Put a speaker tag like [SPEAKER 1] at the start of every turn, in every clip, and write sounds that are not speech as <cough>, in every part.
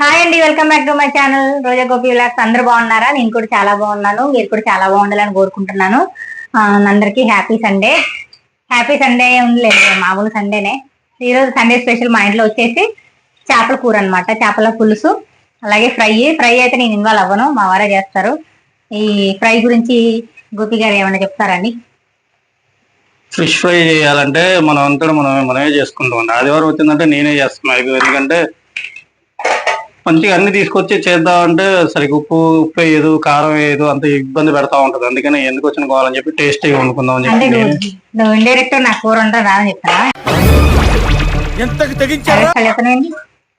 [SPEAKER 1] Hi అండి welcome back to my channel Roja Gopi vlogs అందరు బాగున్నారా? నేను కూడా చాలా బాగున్నాను. మీరు కూడా చాలా బాగుండాలని కోరుకుంటున్నాను. అందరికీ హ్యాపీ సండే హ్యాపీ సండే ఉంది లేదు మామూలు సండేనే ఈరోజు సండే స్పెషల్ మా ఇంట్లో వచ్చేసి చేపల కూర అన్నమాట చేపల పులుసు అలాగే ఫ్రై. ఫ్రై అయితే నేను ఇన్వాల్వ్ అవ్వను మా వారే చేస్తారు. ఈ ఫ్రై గురించి గోపి గారు ఏమైనా చెప్తారండి
[SPEAKER 2] ఫిష్ ఫ్రై చేయాలంటే మనం అంతా మనం మనమే చేసుకుంటాం ఆదివారం వచ్చిందంటే నేనే చేస్తున్నా. ఎందుకంటే మంచిగా అన్ని తీసుకొచ్చి చేద్దామంటే సరిగ్గా ఉప్పు ఉప్పు వేయదు కారం వేయదు అంత ఇబ్బంది పెడతా ఉంటది. అందుకని ఎందుకు వచ్చిన కావాలని చెప్పి టేస్టీగా వండుకుందాం అని
[SPEAKER 1] అంటే
[SPEAKER 2] చెప్పి
[SPEAKER 1] నువ్వు
[SPEAKER 2] నేనే
[SPEAKER 1] నువ్వు ఇండైరెక్ట్ నా కూర రాదని
[SPEAKER 3] ఎంతకు తెగించారా?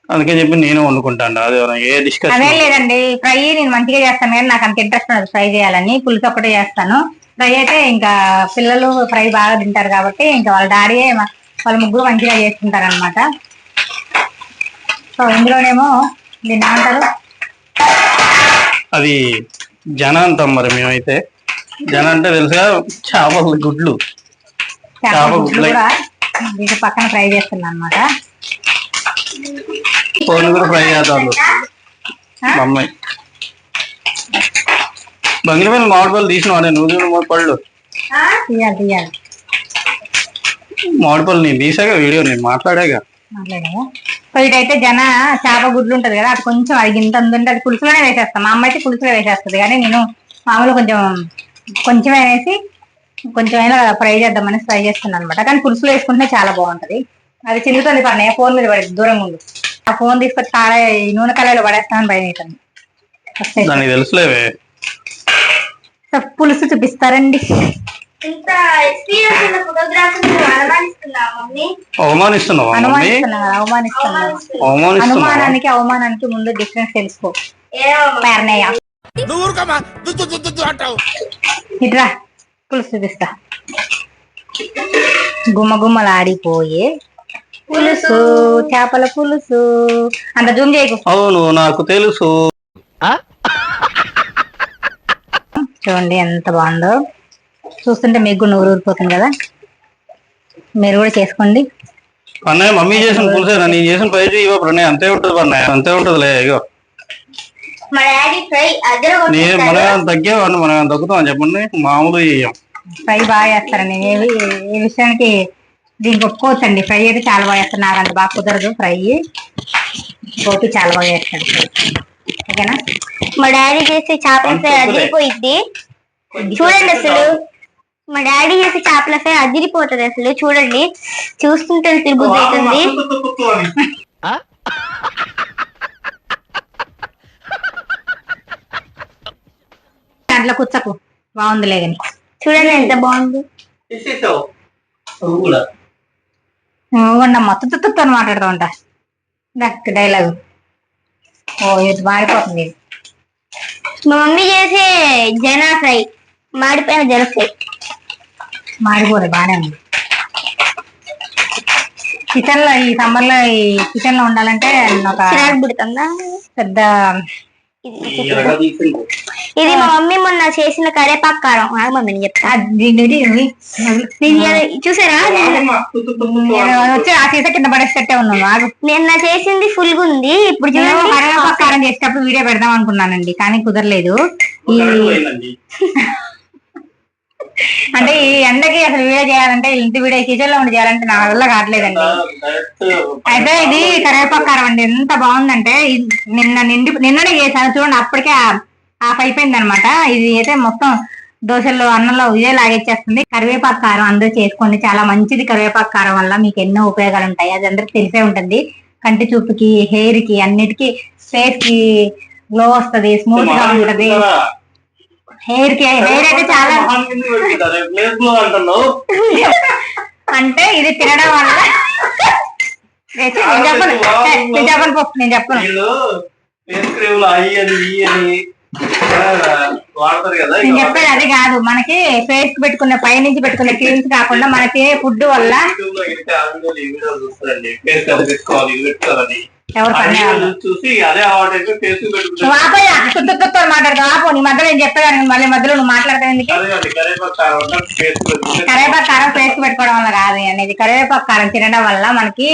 [SPEAKER 2] అందుకని చెప్పి నేనే వండుకుంటాను. ఆదివారం ఏ
[SPEAKER 1] అదే
[SPEAKER 2] డిస్కషన్
[SPEAKER 1] లేదండి ఫ్రై నేను మంచిగా చేస్తాను. కానీ నాకు అంత ఇంట్రెస్ట్ ఉండదు ఫ్రై చేయాలని. పులుసు ఒకటే చేస్తాను. ఫ్రై అయితే ఇంకా పిల్లలు ఫ్రై బాగా తింటారు కాబట్టి ఇంకా వాళ్ళ డాడీ వాళ్ళ ముగ్గురు మంచిగా చేసుకుంటారు అనమాట సో ఇందులోనేమో దీన్ని
[SPEAKER 2] అది జన అంటాం మరి మేమైతే. జన అంటే తెలుసుగా చేపల గుడ్లు.
[SPEAKER 1] చేపల గుడ్లు
[SPEAKER 2] గుడ్లు.
[SPEAKER 1] కూడా దీని పక్కన ఫ్రై చేస్తున్నాను అనమాట
[SPEAKER 2] కోళ్ళు కూడా ఫ్రై చేద్దాం. అమ్మాయి మామిడి పళ్ళు తీసిన నువ్వు మామిడి పళ్ళు
[SPEAKER 1] తీయాలి తీయాలి.
[SPEAKER 2] మామిడి పళ్ళు నేను తీసాగా వీడియో నేను మాట్లాడాగా.
[SPEAKER 1] మాట్లాడదా ఇటైతే జన చేప గుడ్లు ఉంటది కదా అది కొంచెం అది ఇంత ఉందంటే అది పులుసులోనే వేసేస్తాం. మా అమ్మ అయితే పులుసులో వేసేస్తుంది. కానీ నేను మామూలు కొంచెం కొంచెం వేసి కొంచెం అయినా ఫ్రై చేద్దామని ఫ్రై చేస్తున్నాను అనమాట కానీ పులుసులో వేసుకుంటే చాలా బాగుంటది. అది చిందుతుంది పడినాయి ఫోన్ మీద పడేది దూరంగా ఉంది ఆ ఫోన్ తీసుకొచ్చి కాడ ఈ నూనె కళాయిలో పడేస్తామని భయం అవుతుంది పులుసు చూపిస్తారండి.
[SPEAKER 2] అవమానిస్తున్నావా
[SPEAKER 1] అనుమానానికి అవమానానికి ముందు డిఫరెన్స్ తెలుసుకో.
[SPEAKER 4] ఏమో
[SPEAKER 1] పేరనయ్య ఇట్రా పులుసు చూపిస్తా. గుమ్మ గుమ్మలాడిపోయే పులుసు చేపల పులుసు. అంత జూమ్ చేయకు.
[SPEAKER 2] అవును నాకు తెలుసు.
[SPEAKER 1] చూడండి ఎంత బాగుందో. చూస్తుంటే మీకు కూడా నూరు ఊరిపోతుంది కదా. మీరు కూడా చేసుకోండి.
[SPEAKER 2] అన్నయ్య మమ్మీ చేసిన పులుసేనా నేను చేసిన పైకి ఇవ్వ ప్రణయ్. అంతే ఉంటది అన్నయ్య అంతే ఉంటదిలే ఇగో.
[SPEAKER 4] మా డాడీ ఫ్రై అద్దరు
[SPEAKER 2] నేను మనం తగ్గేవాడిని మనం తగ్గుతాం చెప్పండి. మామూలు చెయ్యం
[SPEAKER 1] ఫ్రై బాగా చేస్తారండి నేను ఏ ఏ విషయానికి దీనికి ఒప్పుకోవచ్చండి. ఫ్రై అయితే చాలా బాగా చేస్తారు. నాకు అంత బాగా కుదరదు ఫ్రై. గోపి చాలా బాగా చేస్తాడు ఓకేనా?
[SPEAKER 4] మా డాడీ చేసే చేపల ఫ్రై అదిరిపోయిద్ది. చూడండి అసలు. మా డాడీ చేసే చేపల ఫ్రై అదిరిపోతుంది అసలు. చూడండి. చూస్తుంటే తిరుగుతుంది అవుతుంది
[SPEAKER 1] దాంట్లో కుచ్చకు. బాగుందిలే కానీ.
[SPEAKER 4] చూడండి ఎంత బాగుంది.
[SPEAKER 1] ఉండమ్మా తుత్తు మాట్లాడుతూ ఉంటా. డైలాగ్ ఓ ఇది మారిపోతుంది ఇది.
[SPEAKER 4] మా మమ్మీ చేసే జనా ఫ్రై. మాడిపోయిన జన ఫ్రై.
[SPEAKER 1] మారిపోలే బానే ఉంది. కిచెన్లో ఈ సమ్మర్లో ఈ కిచెన్లో ఉండాలంటే ఒక
[SPEAKER 4] పుడుతుందా?
[SPEAKER 1] పెద్ద
[SPEAKER 4] ఇది ఇది మా మమ్మీ మొన్న చేసిన కరేపాకు కారం. ఆ మమ్మీ నేను చెప్తా. చూసారా?
[SPEAKER 1] నేను వచ్చి ఆ సీస కింద పడేసేట్టే ఉన్నాను ఆగు.
[SPEAKER 4] నేను నా చేసింది ఫుల్గా ఉంది ఇప్పుడు చూడండి.
[SPEAKER 1] కరివేపాకు కారం చేసేటప్పుడు వీడియో పెడదాం అనుకున్నానండి కానీ కుదరలేదు. ఈ <laughs> అంటే ఈ ఎండకి అసలు వీడియో చేయాలంటే ఇంటి వీడియో కిచెన్లో ఉండి చేయాలంటే నా వల్ల కావట్లేదండి. అయితే ఇది కరివేపాకు కారం అండి. ఎంత బాగుందంటే నిన్న నిండి నిన్ననే చేశాను. చూడండి అప్పటికే ఆఫ్ అయిపోయింది అనమాట ఇది అయితే మొత్తం దోశల్లో అన్నంలో ఇదే లాగేచ్చేస్తుంది. కరివేపాకు కారం అందరూ చేసుకోండి. చాలా మంచిది కరివేపాకు కారం వల్ల మీకు ఎన్నో ఉపయోగాలు ఉంటాయి. అది అందరికి తెలిసే ఉంటుంది. కంటి చూపుకి హెయిర్కి అన్నిటికీ ఫేస్కి గ్లో వస్తది స్మూత్గా ఉంటది. హెయిర్కి హెయిర్ అయితే చాలా అంటే ఇది తినడం వల్ల నేను చెప్పను. ఏ, నేను చెప్పను నేను నేను చెప్పేది అది కాదు. మనకి ఫేస్కి పెట్టుకునే పై నుంచి పెట్టుకునే క్రీమ్స్ కాకుండా మనకి ఫుడ్ వల్ల ఎవరు
[SPEAKER 2] చూసి అదే అలవాటు
[SPEAKER 1] తుత్తు మాట్లాడతావు ఆపో. నీ మధ్యలో నేను చెప్పేదాన్ని మళ్ళీ మధ్యలో నువ్వు
[SPEAKER 2] కరేపాకు పెట్టుకుంటే
[SPEAKER 1] కరివేపాకు కారం ఫేస్కి పెట్టుకోవడం వల్ల కాదు అనేది. కరివేపాకు కారం తినడం వల్ల మనకి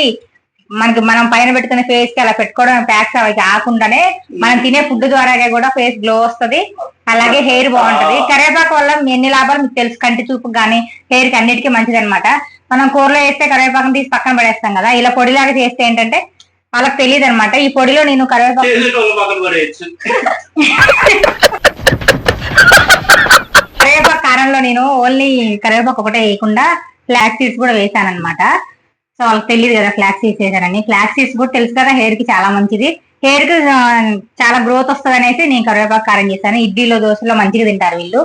[SPEAKER 1] మనకి మనం పైన పెట్టుకునే ఫేస్కి అలా పెట్టుకోవడం ప్యాక్స్ అవి కాకుండానే మనం తినే ఫుడ్ ద్వారా కూడా ఫేస్ గ్లో వస్తది. అలాగే హెయిర్ బాగుంటది. కరివేపాకు వల్ల ఎన్ని లాభాలు మీకు తెలుసు? కంటి చూపు కానీ హెయిర్కి అన్నిటికీ మంచిది అనమాట మనం కూరలో వేస్తే కరివేపాకుని తీసి పక్కన పడేస్తాం కదా. ఇలా పొడిలాగా చేస్తే ఏంటంటే వాళ్ళకి తెలియదు అనమాట ఈ పొడిలో నేను కరివేపాకు కరివేపాకు కారంలో నేను ఓన్లీ కరివేపాకు ఒకటే వేయకుండా ఫ్లాక్ సీడ్స్ కూడా వేసాను అనమాట సో వాళ్ళకి తెలియదు కదా ఫ్లాక్ సీడ్స్ వేసానని ఫ్లాక్ సీడ్స్ కూడా తెలుసు కదా హెయిర్కి చాలా మంచిది. హెయిర్కి చాలా గ్రోత్ వస్తుంది అనేసి నేను కరివేపాకు కారం చేశాను. ఇడ్లీలో దోశలో మంచిగా తింటారు వీళ్ళు.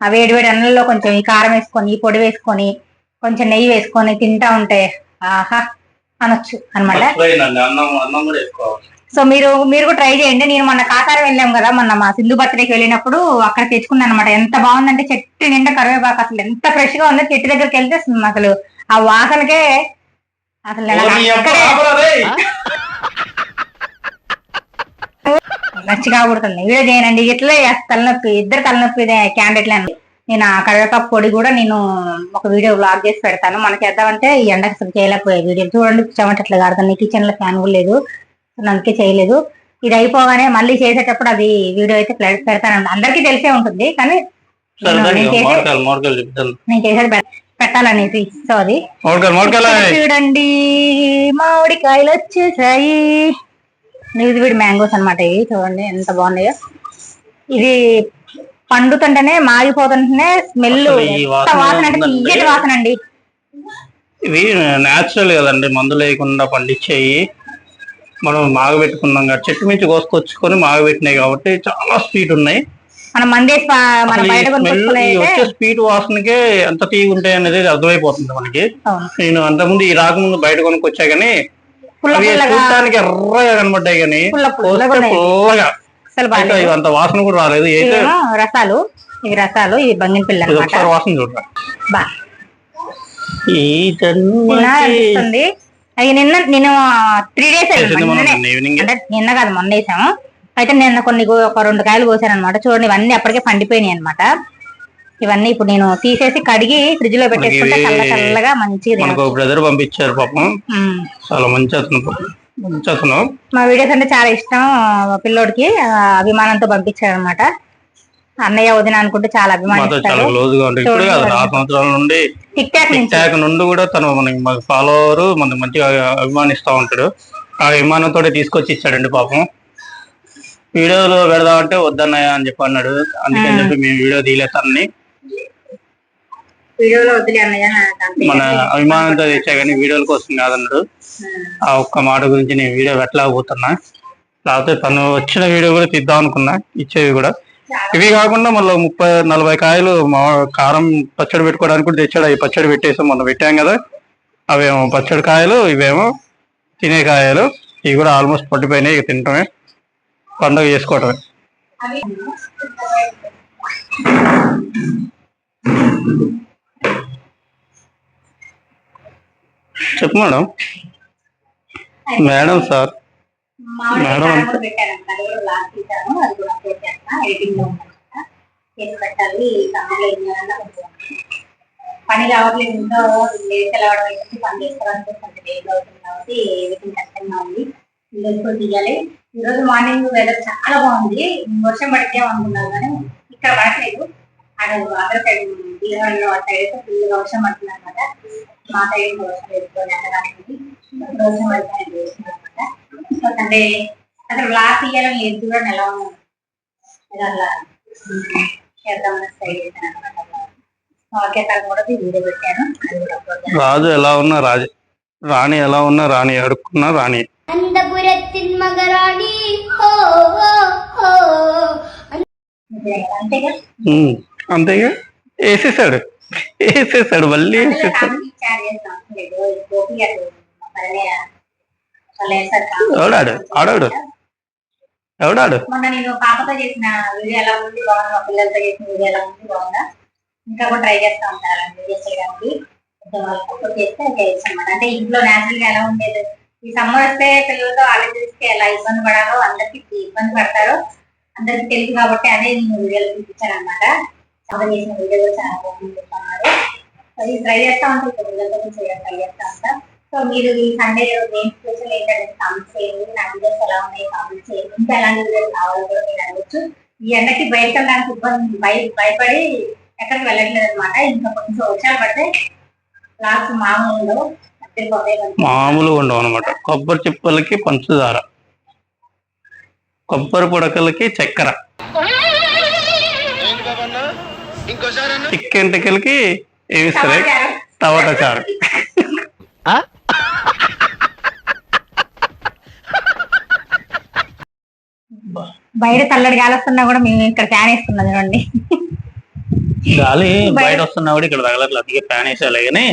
[SPEAKER 1] ఆ వేడి వేడి అన్నంలో కొంచెం ఈ కారం వేసుకొని ఈ పొడి వేసుకొని కొంచెం నెయ్యి వేసుకొని తింటా ఉంటే ఆహా అనొచ్చు అనమాట సో మీరు మీరు కూడా ట్రై చేయండి. నేను మొన్న కాకారం వెళ్ళాం కదా మొన్న మా సింధు బర్త్డేకి వెళ్ళినప్పుడు అక్కడ తెచ్చుకున్నాను అనమాట ఎంత బాగుందంటే చెట్టు నిండా కరివేపాకు అసలు ఎంత ఫ్రెష్గా ఉందో చెట్టు దగ్గరికి వెళ్తే అసలు ఆ వాసనకే అసలు
[SPEAKER 2] ఓ నీ అబ్బా,
[SPEAKER 1] అక్కడే
[SPEAKER 2] ఆపరా రేయ్.
[SPEAKER 1] నచ్చి కాబడుతుంది వీడియో చేయనండి ఇట్లే తలనొప్పి ఇద్దరు తలనొప్పి క్యాండిడేట్లే నేను ఆ కరివేపాకు పొడి కూడా నేను ఒక వీడియో బ్లాగ్ చేసి పెడతాను. మనకి చేద్దామంటే ఈ ఎండకి అసలు చేయలేకపోయే వీడియో. చూడండి చెమటట్లు కాడుతుంది కిచెన్లో ఫ్యాన్ కూడా లేదు. అందుకే చేయలేదు. ఇది అయిపోగానే మళ్ళీ చేసేటప్పుడు అది వీడియో అయితే పెడ- పెడతాను అందరికీ తెలిసే ఉంటుంది కానీ నేను- చేసేది పె- పెట్టాలనేసి సో అది చూడండి మామిడికాయలు వచ్చేసాయి. ఇది వీడి మ్యాంగోస్ అన్నమాట ఇవి. చూడండి ఎంత బాగున్నాయో. ఇది పండుతుంటేనే మాగిపోతుంటేనే స్మెల్
[SPEAKER 2] వాసన
[SPEAKER 1] అంటే వాసన అండి.
[SPEAKER 2] ఇవి నేచురల్ కదండి మందులు వేయకుండా పండించేయి. మనం మాగబెట్టుకున్నాం కాబట్టి చెట్టు మించి కోసుకొచ్చుకొని మాగబెట్టినాయి కాబట్టి చాలా స్వీట్ ఉన్నాయి.
[SPEAKER 1] మనం అయితే
[SPEAKER 2] వచ్చే స్వీట్ వాసనకే ఎంత తీగ ఉంటాయి అనేది అర్థమైపోతుంది మనకి. నేను అంతకుముందు ఈ రాకముందు బయట కొనుక్కొచ్చా కానీ చూడటానికి ఎర్రగా కనబడ్డాయి కానీ.
[SPEAKER 1] పుల్లగా. అసలు
[SPEAKER 2] అంత వాసన కూడా రాలేదు.
[SPEAKER 1] రసాలు ఇవి రసాలు ఇవి బంగిన పిల్ల
[SPEAKER 2] ఒకసారి వాసన చూడరా?
[SPEAKER 1] బా. అనిపిస్తుంది. అవి నిన్న నేను త్రీ డేస్ నిన్న కాదు మొన్న వేసాము. అయితే నిన్న కొన్ని ఒక రెండు కాయలు కోసాను అనమాట చూడండి ఇవన్నీ అప్పటికే పండిపోయినాయి అనమాట ఇవన్నీ ఇప్పుడు నేను తీసేసి కడిగి ఫ్రిడ్జ్లో పెట్టేసుకుంటే
[SPEAKER 2] ఇవి
[SPEAKER 1] చల్ల చల్లగా మంచిగా.
[SPEAKER 2] బ్రదర్ పంపించారు పాపం. చాలా మంచి అతను అతను
[SPEAKER 1] మా వీడియోస్ అంటే చాలా ఇష్టం పిల్లోడికి అభిమానంతో పంపించాడు అనమాట అన్నయ్య వదిన అనుకుంటే చాలా
[SPEAKER 2] మాతో చాలా క్లోజ్గా ఉంటాడు ఇప్పుడు కాదు ఆరు సంవత్సరాల నుండి
[SPEAKER 1] టిక్ టాక్
[SPEAKER 2] టిక్
[SPEAKER 1] నుంచి.
[SPEAKER 2] టాక్ నుండి కూడా తను మనకి ఫాలోవర్ మనకి మంచిగా అభిమానిస్తా ఉంటాడు. ఆ అభిమానంతో తీసుకొచ్చి ఇచ్చాడండి పాపం. వీడియోలో పెడదామంటే వద్దన్నయ్య అని చెప్పి అన్నాడు. అందుకని చెప్పి మేము వీడియో తీయలేతాన్ని
[SPEAKER 1] వీడియోలో వదిలే అన్నయ్య నాకు అంతే.
[SPEAKER 2] మన అభిమానంతో తెచ్చా కానీ వీడియోల కోసం కాదన్నాడు ఆ. ఒక్క మాట గురించి నేను వీడియో పెట్టలేకపోతున్నా. లేకపోతే తను వచ్చిన వీడియో కూడా తీద్దాం అనుకున్నా ఇచ్చేవి కూడా. ఇవి కాకుండా మళ్ళీ ముప్పై నలభై కాయలు మా కారం పచ్చడి పెట్టుకోవడానికి కూడా తెచ్చాడు. అవి పచ్చడి పెట్టేసాం మొన్న పెట్టాం కదా. అవేమో పచ్చడి కాయలు ఇవేమో తినే కాయలు. ఇవి కూడా ఆల్మోస్ట్ పట్టిపోయినాయి. ఇక తింటమే. పండుగ చేసుకోవటమే చెప్పు మేడం మేడం సార్
[SPEAKER 1] మామిడి
[SPEAKER 2] మేడం
[SPEAKER 1] కారం
[SPEAKER 2] అంతే.
[SPEAKER 1] కూడా పెట్టాను అది కూడా లాస్ట్ తీసాను అది కూడా అప్లోడ్ చేస్తాను ఎడిటింగ్లో ఉందన్నమాట చేసి పెట్టాలి. సమ్మర్లో ఏం చేయాలన్నా కొంచెం పని రావట్లేదు. పని లేట్ అవుతుంది కాబట్టి కష్టంగా ఉంది. ఇల్లు కూడా తీయాలి. ఈ రోజు మార్నింగ్ వెదర్ చాలా బాగుంది. వర్షం పడితే అనుకున్నాను కానీ ఇక్కడ పడట్లేదు. అక్కడ సైడ్ విజయవాడలో అట్టయితే ఫుల్ మా టైం వేసుకొని అనడానికి అంటే అసలు బ్లాక్ లేదు చూడండి ఎలా ఉన్నాను చేశాను అనమాట
[SPEAKER 2] రాజు ఎలా ఉన్నా రాజు. రాణి ఎలా ఉన్నా రాణి అడుక్కున్నా రాణి.
[SPEAKER 1] అనంతపురత్తిన్ మగరాణి అంతేగా
[SPEAKER 2] అంతేగా? వేసేసాడు. వేసేసాడు మళ్ళీ వేసేసాడు. ఎవడాడు? ఆడాడు. ఎవడాడు?
[SPEAKER 1] మొన్న నేను పాపతో చేసిన వీడియో ఎలా ఉంది? బాగుంది? మా పిల్లలతో చేసిన వీడియో ఎలా ఉంది? బాగుందా? ఇంకా కూడా ట్రై చేస్తా ఉంటారు వీడియోస్ చేయడానికి వాళ్ళకి చేస్తే చేయొచ్చు అంటే ఇంట్లో నేచురల్గా ఎలా ఉండేది? ఈ సమ్మర్ వస్తే పిల్లలతో ఆలోచిస్తే ఎలా ఇబ్బంది పడాలో అందరికి ఇబ్బంది పడతారో అందరికి తెలుసు కాబట్టి అదే నేను వీడియోలు చూపించాను అనమాట చాలా చేసిన వీడియో కూడా చాలా బాగుంది చెప్తున్నారు అది ట్రై చేస్తా ఉంటాం ఇప్పుడు పిల్లలతో ట్రై చేస్తా ఉంటా సో మీరు ఈ సండే ఏం స్పెషల్ ఏంటంటే కామెంట్ చేయండి నా వీడియోస్ ఎలా ఉన్నాయి కామెంట్ చేయండి ఇంకా ఎలాంటి వీడియోస్ కావాలో కూడా మీరు అడగచ్చు ఈ ఎండకి బయటకు వెళ్ళడానికి ఇబ్బంది భయ భయపడి ఎక్కడికి వెళ్ళట్లేదు అనమాట ఇంకా కొంచెం వర్షాలు పడితే లాస్ట్ మామూలు అద్దరిపోతాయి
[SPEAKER 2] ఉండవు అనమాట కొబ్బరి చిప్పలకి పంచదార కొబ్బరి పొడకలకి చక్కెర. చిక్కెంటికలకి ఏమి ఇస్తారు. టమాటా. చారు.
[SPEAKER 1] బయట చల్లడి గాలి వస్తున్నా కూడా మేము ఇక్కడ ఫ్యాన్ వేసుకున్నది చూడండి.
[SPEAKER 2] గాలి బయట వస్తున్నా కూడా ఇక్కడ తగలట్లేదు. అందుకే ఫ్యాన్ వేసేయాలి కానీ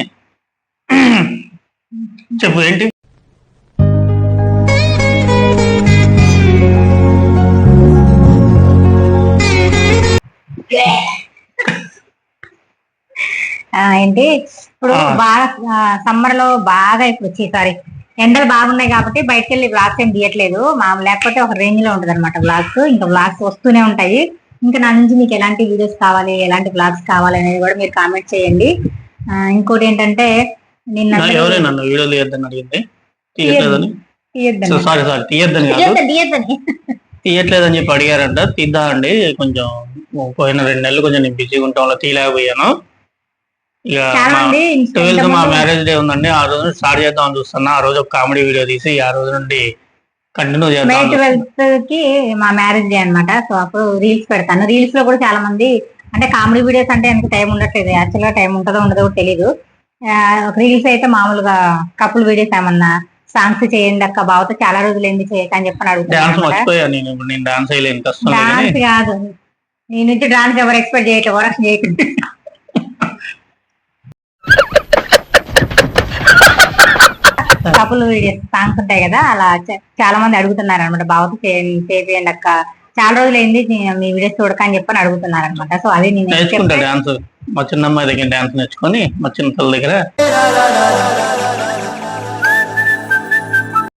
[SPEAKER 2] చెప్పు ఏంటి?
[SPEAKER 1] ఏంటి? ఇప్పుడు. బాగా సమ్మర్లో బాగా ఇప్పుడు వచ్చి సారీ ఎండలు బాగున్నాయి కాబట్టి బయటకు వెళ్ళి బ్లాగ్స్ ఏం తీయట్లేదు. మా లేకపోతే ఒక రేంజ్లో ఉంటది అనమాట బ్లాగ్స్ ఇంకా బ్లాగ్స్ వస్తూనే ఉంటాయి. ఇంకా నా నుంచి మీకు ఎలాంటి వీడియోస్ కావాలి? ఎలాంటి బ్లాగ్స్ కావాలి అనేది కూడా మీరు కామెంట్ చేయండి. ఇంకోటి ఏంటంటే నిన్న
[SPEAKER 2] వీడియో తీయద్దని అడిగింది. సారీ సారీ తీయద్దని కాదు.
[SPEAKER 1] తీయొద్దు, తీయొద్దని.
[SPEAKER 2] తీయట్లేదని చెప్పి అడిగారంట. తీద్దామండి. కొంచెం పోయిన రెండు నెలలు కొంచెం నేను బిజీగా ఉంటాం తీయలేకపోయాను. ట్వెల్త్ మా మ్యారేజ్ డే ఉందండి. ఆ రోజు స్టార్ట్ చేద్దాం అని చూస్తున్నా. ఆ రోజు ఒక కామెడీ వీడియో తీసి ఆ రోజు నుండి కంటిన్యూ
[SPEAKER 1] మే కి మా మ్యారేజ్ డే అనమాట సో అప్పుడు రీల్స్ పెడతాను. రీల్స్లో కూడా చాలా మంది అంటే కామెడీ వీడియోస్ అంటే ఎందుకు టైం ఉండట్లేదు. యాక్చువల్గా టైం ఉంటుందో ఉండదో తెలియదు రీల్స్ అయితే మామూలుగా కపుల్ వీడియోస్ ఏమన్నా సాంగ్స్ చేయండి అక్క బావతో చాలా రోజులు ఎందుకు చేయక అని చెప్పని అడుగుతాను
[SPEAKER 2] డాన్స్
[SPEAKER 1] కాదు. నీ నుంచి డాన్స్ ఎవరు ఎక్స్పెక్ట్ చేయట్లేదు వరక్ష చేయట్లేదు కపుల్ వీడియోస్ సాంగ్స్ ఉంటాయి కదా అలా చాలా మంది అడుగుతున్నారు అనమాట బావతో చేయండి చేయండి అక్క. చాలా రోజులు అయింది మీ వీడియోస్ చూడక అని చెప్పని అడుగుతున్నారు అనమాట సో అది నేను
[SPEAKER 2] డాన్స్. మా చిన్న అమ్మాయి దగ్గర డాన్స్ నేర్చుకొని మా చిన్న తల్లి దగ్గర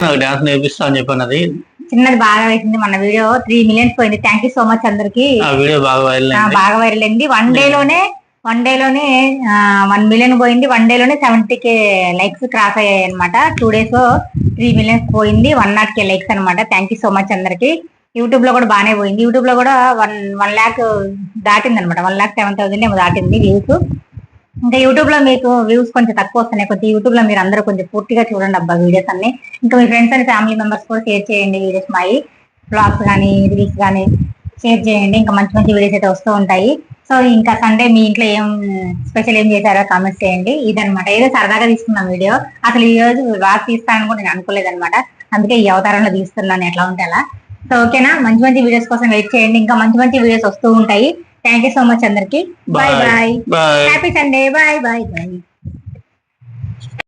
[SPEAKER 2] నాకు డాన్స్ నేర్పిస్తా అని చెప్పాను అది
[SPEAKER 1] చిన్నది బాగా వేసింది మన వీడియో. త్రీ మిలియన్స్ పోయింది. థ్యాంక్ యూ సో మచ్ అందరికి.
[SPEAKER 2] ఆ వీడియో బాగా వైరల్
[SPEAKER 1] బాగా వైరల్ అయింది. వన్ డే లోనే వన్ డేలోనే వన్ మిలియన్ పోయింది. వన్ డేలోనే సెవెంటీ కే లైక్స్ క్రాస్ అయ్యాయి అనమాట టూ డేస్ త్రీ మిలియన్స్ పోయింది. వన్ నాట్ కే లైక్స్ అనమాట థ్యాంక్ యూ సో మచ్ అందరికి. యూట్యూబ్లో కూడా బాగానే పోయింది. యూట్యూబ్లో కూడా వన్ వన్ ల్యాక్ దాటింది అనమాట వన్ ల్యాక్ సెవెన్ థౌసండ్ ఏమో దాటింది వ్యూస్ ఇంకా యూట్యూబ్లో మీకు వ్యూస్ కొంచెం తక్కువ వస్తున్నాయి. కొంచెం యూట్యూబ్లో మీరు అందరూ కొంచెం పూర్తిగా చూడండి అబ్బా వీడియోస్ అన్ని. ఇంకా మీ ఫ్రెండ్స్ అండ్ ఫ్యామిలీ మెంబర్స్ కూడా షేర్ చేయండి వీడియోస్ మాయి. బ్లాగ్స్ కానీ రీల్స్ కానీ షేర్ చేయండి. ఇంకా మంచి మంచి వీడియోస్ అయితే వస్తూ ఉంటాయి. సో ఇంకా సండే మీ ఇంట్లో ఏం స్పెషల్ ఏం చేశారో కామెంట్స్ చేయండి. ఇదనమాట ఏదో సరదాగా తీసుకున్నాం వీడియో. అసలు ఈ రోజు బాగా తీస్తానని కూడా నేను అనుకోలేదు అనమాట అందుకే ఈ అవతారంలో తీస్తున్నాను ఎట్లా ఉంటే అలా. సో ఓకేనా? మంచి మంచి వీడియోస్ కోసం వెయిట్ చేయండి. ఇంకా మంచి మంచి వీడియోస్ వస్తూ ఉంటాయి. థ్యాంక్ యూ సో మచ్ అందరికి. Bye
[SPEAKER 2] bye
[SPEAKER 1] happy Sunday bye bye bye